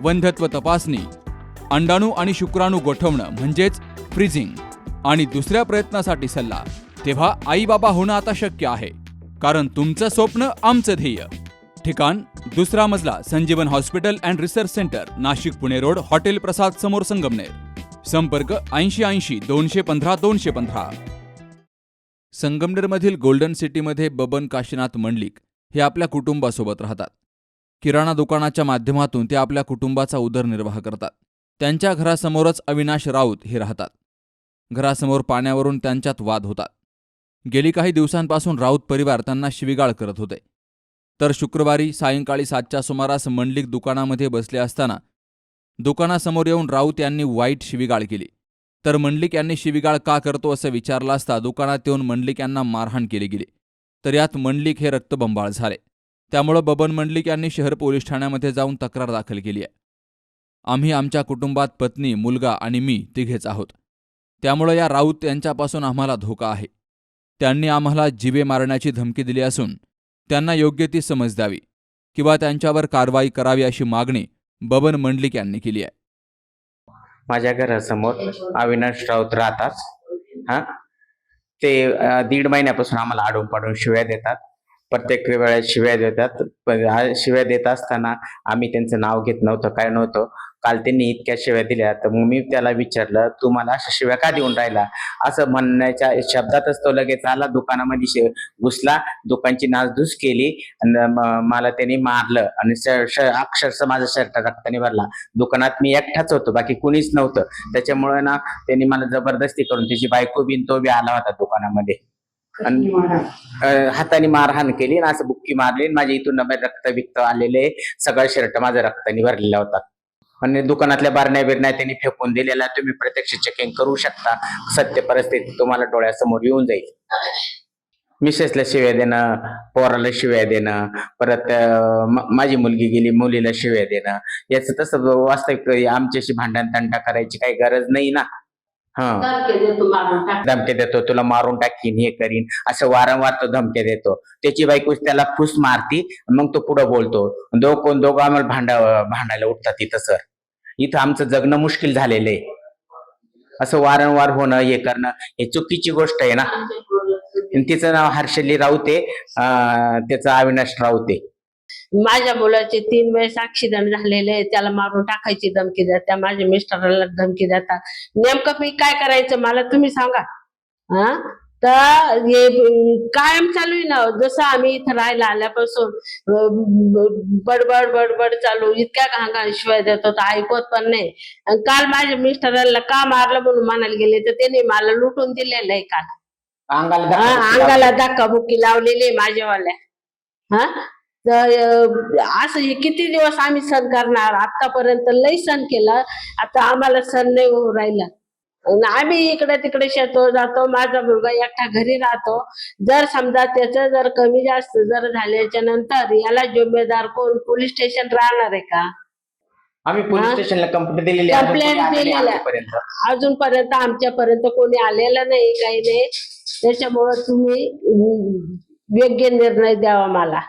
वंध्यत्व तपासणी अंडाणू आणि शुक्राणू गोठवणं म्हणजेच फ्रीजिंग आणि दुसऱ्या प्रयत्नासाठी सल्ला. तेव्हा आई बाबा होणं आता शक्य आहे कारण तुमचं स्वप्न आमचं ध्येय. ठिकाण दुसरा मजला Sanjeevan hospital and research centre Nashik Pune road hotel Prasad समोर संगमनेर. संपर्क ऐंशी ऐंशी दोनशे पंधरा दोनशे पंधरा. संगमनेरमधील गोल्डन सिटीमध्ये बबन काशीनाथ मंडलिक हे आपल्या कुटुंबासोबत राहतात. किराणा दुकानाच्या माध्यमातून ते आपल्या कुटुंबाचा उदरनिर्वाह करतात. त्यांच्या घरासमोरच अविनाश राऊत हे राहतात. घरासमोर पाण्यावरून त्यांच्यात वाद होतात. गेली काही दिवसांपासून राऊत परिवार त्यांना शिविगाळ करत होते. तर शुक्रवारी सायंकाळी सातच्या सुमारास मंडलिक दुकानामध्ये बसले असताना दुकानासमोर येऊन राऊत यांनी वाईट शिविगाळ केली. तर मंडलिक यांनी शिविगाळ का करतो असं विचारलं असता दुकानात येऊन मंडलिक यांना मारहाण केली गेली. तर यात मंडलिक हे रक्तबंबाळ झाले. त्यामुळं बबन मंडलिक यांनी शहर पोलीस ठाण्यामध्ये जाऊन तक्रार दाखल केली आहे. आम्ही आमच्या कुटुंबात पत्नी मुलगा आणि मी तिघेच आहोत. त्यामुळं या राऊत यांच्यापासून आम्हाला धोका आहे. त्यांनी आम्हाला जिवे मारण्याची धमकी दिली असून त्यांना योग्य ती समज द्यावी किंवा त्यांच्यावर कारवाई करावी अशी मागणी बबन मंडलिक यांनी केली आहे. माझ्या घरासमोर अविनाश राऊत राहतात. हा. ते दीड महिन्यापासून आम्हाला आडून पाडून शिव्या देतात. प्रत्येक वेळेस शिव्या देतात. शिव्या देत असताना आम्ही त्यांचं नाव घेत नव्हतं काय नव्हतं. काल त्यांनी इतक्या शिव्या दिल्या तर मग मी त्याला विचारलं तू मला अशा शिव्या का देऊन राहिला? असं म्हणण्याच्या शब्दातच तो लगेच आला दुकानामध्ये घुसला दुकानची नासधूस केली मला त्यांनी मारलं आणि श- श- अक्षरशः माझा शर्ट रक्ताने भरला. दुकानात मी एकटाच होतो बाकी कुणीच नव्हतं. त्याच्यामुळे ना त्यांनी मला जबरदस्ती करून त्याची बायको बिन तो बी आला होता दुकानामध्ये. आणि हाताने मारहाण केली आणि असं बुक्की मारली आणि माझ्या इथून नव्हे रक्त विकत आलेले सगळं शर्ट माझा रक्ताने भरलेला होता. आणि दुकानातल्या बारण्या बिरण्या त्यांनी फेकून दिलेल्या तुम्ही प्रत्यक्ष चेकिंग करू शकता. सत्य परिस्थिती तुम्हाला डोळ्यासमोर येऊन जाईल. मिसेसला शिव्या देणं पोराला शिव्या देणं परत माझी मुलगी गेली मुलीला शिव्या देणं. याचं तसं वास्तविक आमच्याशी भांडण तंटा करायची काही गरज नाही ना. धमकी देतो मारून टाक. धमके देतो तुला मारून टाकीन हे करीन. असं वारंवार तो धमके देतो. त्याची बायको त्याला फुस मारती मग तो पुढे बोलतो. दो कोण दोघं आम्हाला भांडा भांडायला उठतात इथं सर. इथं आमचं जगणं मुश्किल झालेलं आहे. असं वारंवार होणं हे करणं हे चुकीची गोष्ट आहे ना. तिचं नाव हर्षली राऊते अं, त्याचं अविनाश राऊते माझ्या मुलाचे तीन वेळेस ऍक्सिडेंट झालेले. त्याला मारून टाकायची धमकी देत्या माझ्या मिस्टरांना धमकी देतात. नेमकं मी काय करायचं मला तुम्ही सांगा. हा? तर हे कायम चालू आहे ना. जसं आम्ही इथं राहायला आल्यापासून बडबड बडबड चालू. इतक्या घाणघाण शिवाय देतो ऐकत पण नाही. आणि काल माझ्या मिस्टरांना का मारलं म्हणून म्हणायला गेले तर त्यांनी मला लुटून दिलेलं आहे काल. अंगाला अंगाला धक्काबुक्की लावलेली आहे माझ्यावाल्या. हा? तर असं हे किती दिवस आम्ही सण करणार आतापर्यंत लय सण केला आता आम्हाला सण नाही होऊ राहिला आम्ही इकडे तिकडे शेतो जातो माझा मुलगा एकटा घरी राहतो जर समजा त्याचं जर कमी जास्त जर झाल्याच्यानंतर याला जिम्मेदार कोण पोलीस स्टेशन राहणार आहे का आम्ही पोलीस? स्टेशनला कंप्लेंट दिलेली आहे. अजून Complaint कोणी आलेलं नाही दिलेलं आहे. आजपर्यंत. अजूनपर्यंत आमच्यापर्यंत कोणी आलेलं नाही काही नाही त्याच्यामुळं तुम्ही योग्य निर्णय द्यावा मला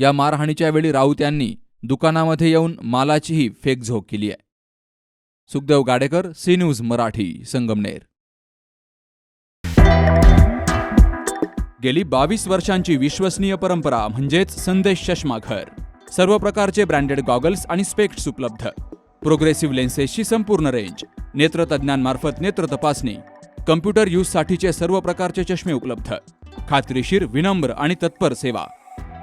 या मारहाणीच्या वेळी राऊत यांनी दुकानामध्ये येऊन मालाचीही फेकझोक केली आहे. Sukhdev Gadekar C news Marathi Sangamner. गेली बावीस वर्षांची विश्वसनीय परंपरा म्हणजेच संदेश चष्माघर सर्व प्रकारचे ब्रँडेड गॉगल्स आणि स्पेक्ट्स उपलब्ध. प्रोग्रेसिव्ह लेन्सेसची संपूर्ण रेंज. नेत्रतज्ञांमार्फत नेत्र तपासणी. कम्प्युटर यूजसाठीचे सर्व प्रकारचे चष्मे उपलब्ध. खात्रीशीर विनम्र आणि तत्पर सेवा.